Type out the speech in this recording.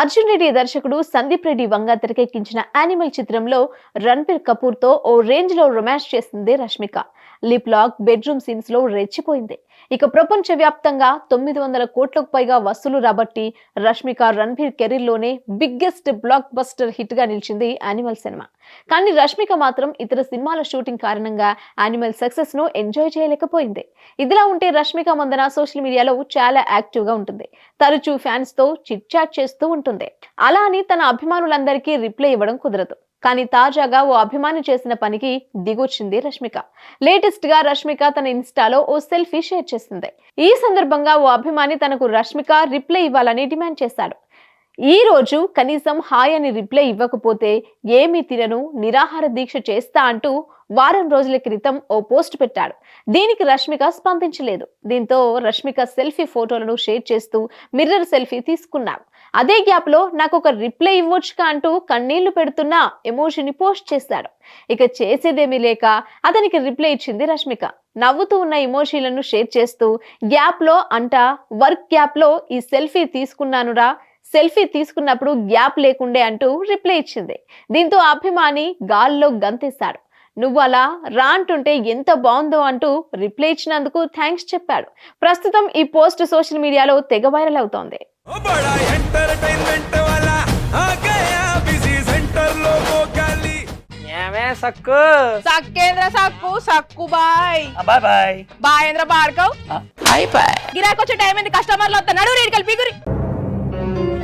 అర్జున్ రెడ్డి దర్శకుడు సందీప్ రెడ్డి వంగ తెరకెక్కించిన యానిమల్ చిత్రంలో రణ్బీర్ కపూర్తో ఓ రేంజ్లో రొమాన్స్ చేసింది రష్మిక. లిప్ లాక్ బెడ్రూమ్ సీన్స్లో రెచ్చిపోయింది. ఇక ప్రపంచ వ్యాప్తంగా తొమ్మిది వందల కోట్లకు పైగా వసూలు రాబట్టి రష్మిక రణ్బీర్ కెరీర్లోనే బిగ్గెస్ట్ బ్లాక్ బస్టర్ హిట్గా నిలిచింది యానిమల్ సినిమా. కానీ రష్మిక మాత్రం ఇతర సినిమాల షూటింగ్ కారణంగా యానిమల్ సక్సెస్ను ఎంజాయ్ చేయలేకపోయింది. ఇదిలా ఉంటే రష్మిక మందన సోషల్ మీడియాలో చాలా యాక్టివ్గా ఉంటుంది. తరచూ ఫ్యాన్స్తో చిట్ చాట్ చేస్తూ ఉంటుంది అలా అని తన అభిమానులందరికీ రిప్లై ఇవ్వడం కుదరదు. కానీ తాజాగా ఓ అభిమాని చేసిన పనికి దిగొచ్చింది రష్మిక. లేటెస్ట్గా రష్మిక తన ఇన్స్టాలో ఓ సెల్ఫీ షేర్ చేసింది. ఈ సందర్భంగా ఓ అభిమాని తనకు రష్మిక రిప్లై ఇవ్వాలని డిమాండ్ చేశాడు. ఈ రోజు కనీసం హాయ్ అని రిప్లై ఇవ్వకపోతే ఏమీ తినను నిరాహార దీక్ష చేస్తా అంటూ వారం రోజుల క్రితం ఓ పోస్ట్ పెట్టాడు. దీనికి రష్మిక స్పందించలేదు. దీంతో రష్మిక సెల్ఫీ ఫోటోలను షేర్ చేస్తూ మిర్రర్ సెల్ఫీ తీసుకున్నాడు. అదే గ్యాప్లో నాకు ఒక రిప్లై ఇవ్వొచ్చుగా అంటూ కన్నీళ్ళు పెడుతున్న ఎమోషన్ని పోస్ట్ చేశాడు. ఇక చేసేదేమీ లేక అతనికి రిప్లై ఇచ్చింది రష్మిక. నవ్వుతూ ఉన్న ఎమోషన్లను షేర్ చేస్తూ గ్యాప్లో అంట వర్క్ గ్యాప్లో ఈ సెల్ఫీ తీసుకున్నానురా సెల్ఫీ తీసుకున్నప్పుడు గ్యాప్ లేకుండే అంటూ రిప్లై ఇచ్చింది. దీంతో అభిమాని గాల్లో గంతేశాడు. నువ్వు అలా రా అంటుంటే ఎంత బాగుందో అంటూ రిప్లై ఇచ్చినందుకు థ్యాంక్స్ చెప్పాడు. ప్రస్తుతం ఈ పోస్ట్ సోషల్ మీడియాలో తెగ వైరల్ అవుతోంది. సక్కు? సక్కేంద్ర సక్కు సక్కు బాయ్. బాయ్ బాయ్. బాయేంద్ర భార్గవ్ బాయ్ బాయ్. గిరాకొచ్చే టైం ఏంది? కస్టమర్లు వస్తా నడు రేడికల్ పిగురి